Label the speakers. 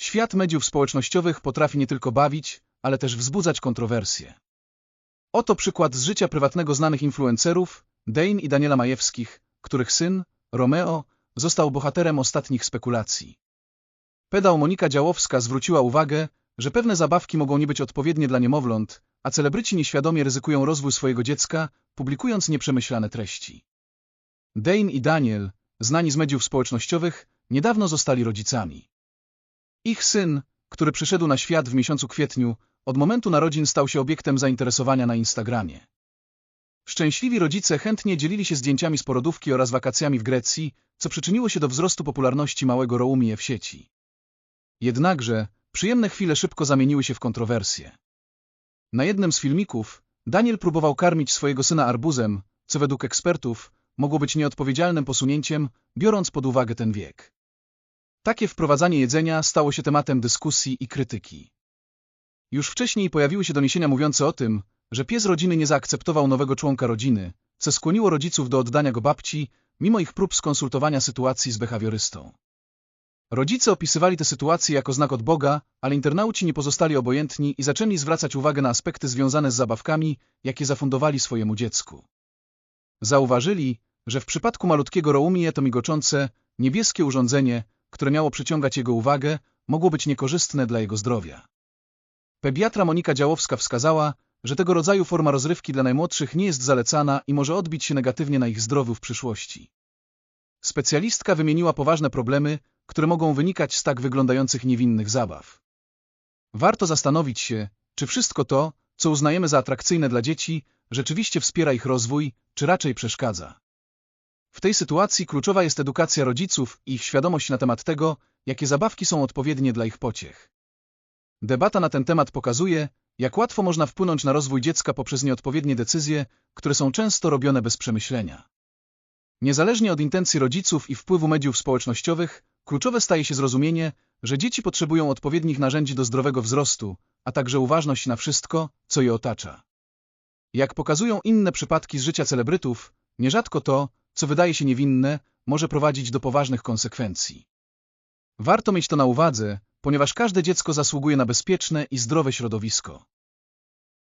Speaker 1: Świat mediów społecznościowych potrafi nie tylko bawić, ale też wzbudzać kontrowersje. Oto przykład z życia prywatnego znanych influencerów, Dane i Daniela Majewskich, których syn, Romeo, został bohaterem ostatnich spekulacji. Pedał Monika Działowska zwróciła uwagę, że pewne zabawki mogą nie być odpowiednie dla niemowląt, a celebryci nieświadomie ryzykują rozwój swojego dziecka, publikując nieprzemyślane treści. Dane i Daniel, znani z mediów społecznościowych, niedawno zostali rodzicami. Ich syn, który przyszedł na świat w miesiącu kwietniu, od momentu narodzin stał się obiektem zainteresowania na Instagramie. Szczęśliwi rodzice chętnie dzielili się zdjęciami z porodówki oraz wakacjami w Grecji, co przyczyniło się do wzrostu popularności małego Roumie w sieci. Jednakże, przyjemne chwile szybko zamieniły się w kontrowersje. Na jednym z filmików Daniel próbował karmić swojego syna arbuzem, co według ekspertów mogło być nieodpowiedzialnym posunięciem, biorąc pod uwagę ten wiek. Takie wprowadzanie jedzenia stało się tematem dyskusji i krytyki. Już wcześniej pojawiły się doniesienia mówiące o tym, że pies rodziny nie zaakceptował nowego członka rodziny, co skłoniło rodziców do oddania go babci, mimo ich prób skonsultowania sytuacji z behawiorystą. Rodzice opisywali tę sytuację jako znak od Boga, ale internauci nie pozostali obojętni i zaczęli zwracać uwagę na aspekty związane z zabawkami, jakie zafundowali swojemu dziecku. Zauważyli, że w przypadku malutkiego Roumie to migoczące, niebieskie urządzenie, które miało przyciągać jego uwagę, mogło być niekorzystne dla jego zdrowia. Pediatra Monika Działowska wskazała, że tego rodzaju forma rozrywki dla najmłodszych nie jest zalecana i może odbić się negatywnie na ich zdrowiu w przyszłości. Specjalistka wymieniła poważne problemy, które mogą wynikać z tak wyglądających niewinnych zabaw. Warto zastanowić się, czy wszystko to, co uznajemy za atrakcyjne dla dzieci, rzeczywiście wspiera ich rozwój, czy raczej przeszkadza. W tej sytuacji kluczowa jest edukacja rodziców i ich świadomość na temat tego, jakie zabawki są odpowiednie dla ich pociech. Debata na ten temat pokazuje, jak łatwo można wpłynąć na rozwój dziecka poprzez nieodpowiednie decyzje, które są często robione bez przemyślenia. Niezależnie od intencji rodziców i wpływu mediów społecznościowych, kluczowe staje się zrozumienie, że dzieci potrzebują odpowiednich narzędzi do zdrowego wzrostu, a także uważność na wszystko, co je otacza. Jak pokazują inne przypadki z życia celebrytów, nierzadko to, co wydaje się niewinne, może prowadzić do poważnych konsekwencji. Warto mieć to na uwadze, ponieważ każde dziecko zasługuje na bezpieczne i zdrowe środowisko.